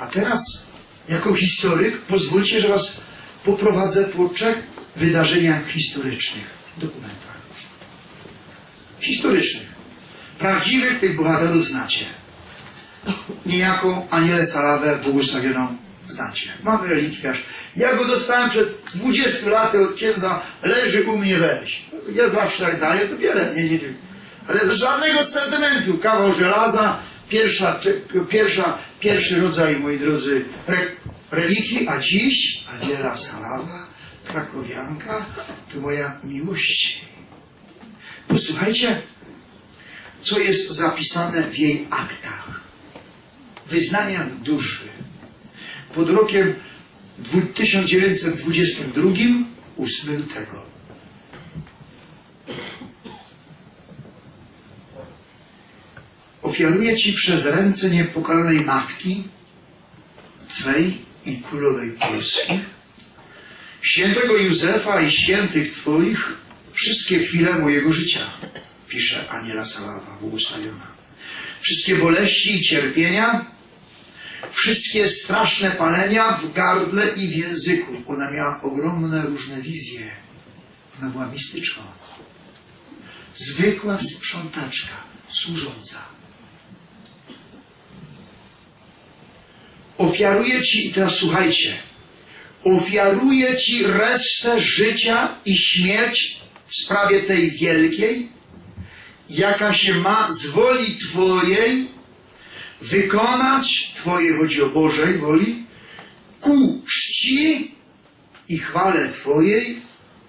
A teraz, jako historyk, pozwólcie, że Was poprowadzę po trzech wydarzeniach historycznych, dokumentach. Historycznych. Prawdziwych tych bohaterów znacie. Niejako Anielę Salawę błogosławioną znacie. Mamy relikwiarz. Ja go dostałem przed 20 laty od księdza, leży u mnie weź. Ja zawsze tak daję, to biorę. Nie, nie, nie. Ale żadnego sentymentu. Kawał żelaza, pierwsza, pierwsza, pierwszy rodzaj, moi drodzy, re, relikwii, a dziś Aniela Salawa, krakowianka, to moja miłość. Posłuchajcie, co jest zapisane w jej aktach. Wyznania duszy. Pod rokiem 1922, 8 lutego. Ofiaruję Ci przez ręce niepokalanej Matki Twej i Królowej Polski, świętego Józefa i świętych Twoich wszystkie chwile mojego życia, pisze Aniela Salawa, błogosławiona. Wszystkie boleści i cierpienia, wszystkie straszne palenia w gardle i w języku. Ona miała ogromne różne wizje. Ona była mistyczką. Zwykła sprzątaczka, służąca. Ofiaruję Ci, i teraz słuchajcie, ofiaruję Ci resztę życia i śmierć w sprawie tej wielkiej, jaka się ma z woli Twojej wykonać Twoje, chodzi o Bożej woli, ku czci i chwale Twojej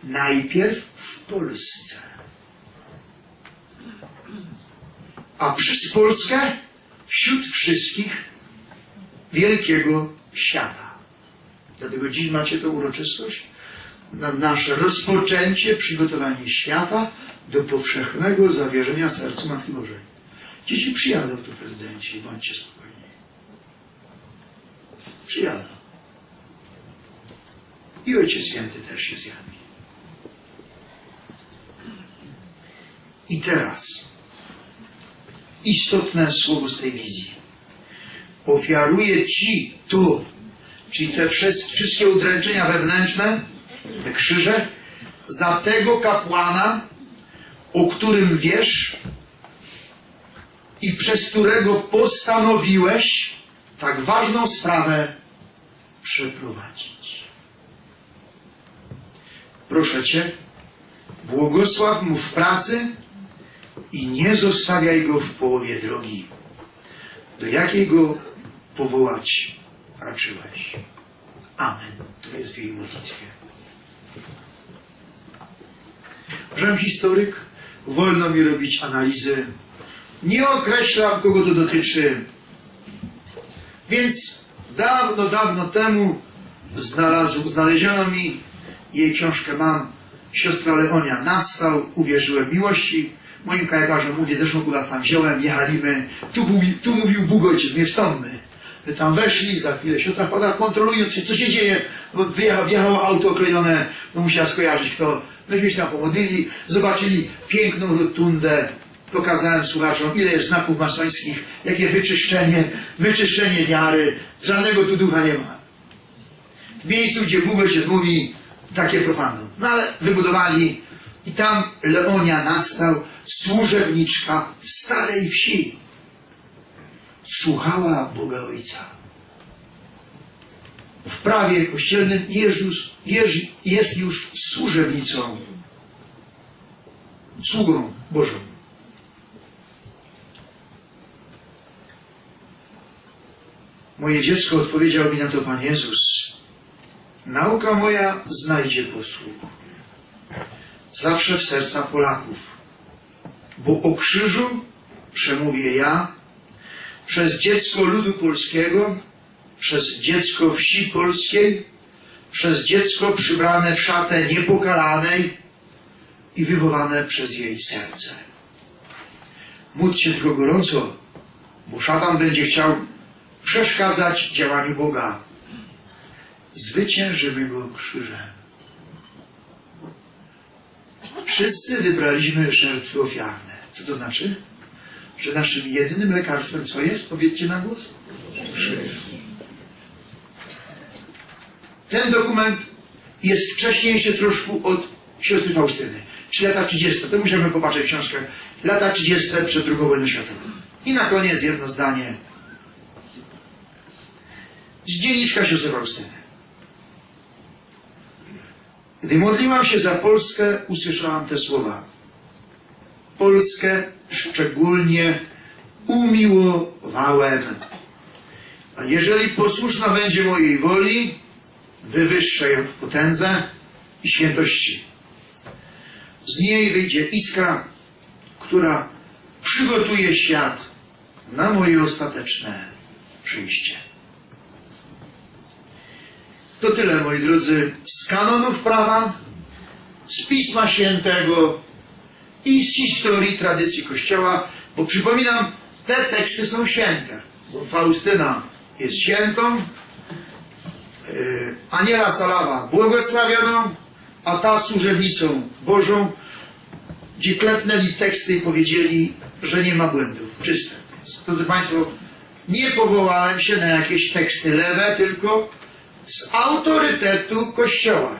najpierw w Polsce. A przez Polskę wśród wszystkich wielkiego świata. Dlatego dziś macie tę uroczystość na nasze rozpoczęcie, przygotowanie świata do powszechnego zawierzenia sercu Matki Bożej. Dzieci przyjadą tu prezydenci, bądźcie spokojni. Przyjadą. I Ojciec Święty też się zjawi. I teraz istotne słowo z tej wizji. Ofiaruję Ci tu, czyli te wszystkie, udręczenia wewnętrzne, te krzyże, za tego kapłana, o którym wiesz i przez którego postanowiłeś tak ważną sprawę przeprowadzić. Proszę Cię, błogosław mu w pracy i nie zostawiaj go w połowie drogi, do jakiej go powołać raczyłeś. Amen. To jest w jej modlitwie. Żem historyk, wolno mi robić analizy. Nie określam, kogo to dotyczy. Więc dawno, dawno temu znalazł, znaleziono mi, jej książkę mam, siostra Leonia nastał, uwierzyłem miłości. Moim kajakarzom mówię, zresztą was tam wziąłem, jechaliśmy, tu, tu mówił Bóg Ojciec, nie wstąpmy. Tam weszli, za chwilę siostra wpadła, kontrolując się, co się dzieje, wyjechało, wjechało auto oklejone, no musiała skojarzyć kto. Myśmy się tam pomodlili, zobaczyli piękną rotundę, pokazałem słuchaczom, ile jest znaków masońskich, jakie wyczyszczenie, wyczyszczenie wiary, żadnego tu ducha nie ma. W miejscu, gdzie Bóg Ojciec mówi, takie profanum. No ale wybudowali i tam Leonia nastał, służebniczka w starej wsi. Słuchała Boga Ojca. W prawie kościelnym Jezus, jest już służebnicą, sługą Bożą. Moje dziecko odpowiedział mi na to Pan Jezus. Nauka moja znajdzie posłuch. Zawsze w serca Polaków. Bo o krzyżu przemówię ja przez dziecko ludu polskiego, przez dziecko wsi polskiej, przez dziecko przybrane w szatę niepokalanej i wychowane przez jej serce. Módl tylko gorąco, bo szatan będzie chciał przeszkadzać działaniu Boga. Zwyciężymy go krzyżem. Wszyscy wybraliśmy żertwy ofiarne. Co to znaczy? Że naszym jedynym lekarstwem co jest? Powiedzcie na głos. Ten dokument jest wcześniejszy troszkę od siostry Faustyny. Czy lata 30. To musimy popatrzeć w książkę. Lata 30. przed II wojną światową. I na koniec jedno zdanie z dzienniczka siostry Faustyny. Gdy modliłam się za Polskę, usłyszałam te słowa. Polskę szczególnie umiłowałem. A jeżeli posłuszna będzie mojej woli, wywyższę ją w potędze i świętości. Z niej wyjdzie iskra, która przygotuje świat na moje ostateczne przyjście. To tyle, moi drodzy, z kanonów prawa, z Pisma Świętego i z historii tradycji Kościoła, bo przypominam, te teksty są święte, bo Faustyna jest świętą, yy, Aniela Salawa błogosławioną, a ta służebnicą Bożą, gdzie klepnęli teksty i powiedzieli, że nie ma błędów, czyste. Drodzy Państwo, nie powołałem się na jakieś teksty lewe, tylko z autorytetu Kościoła.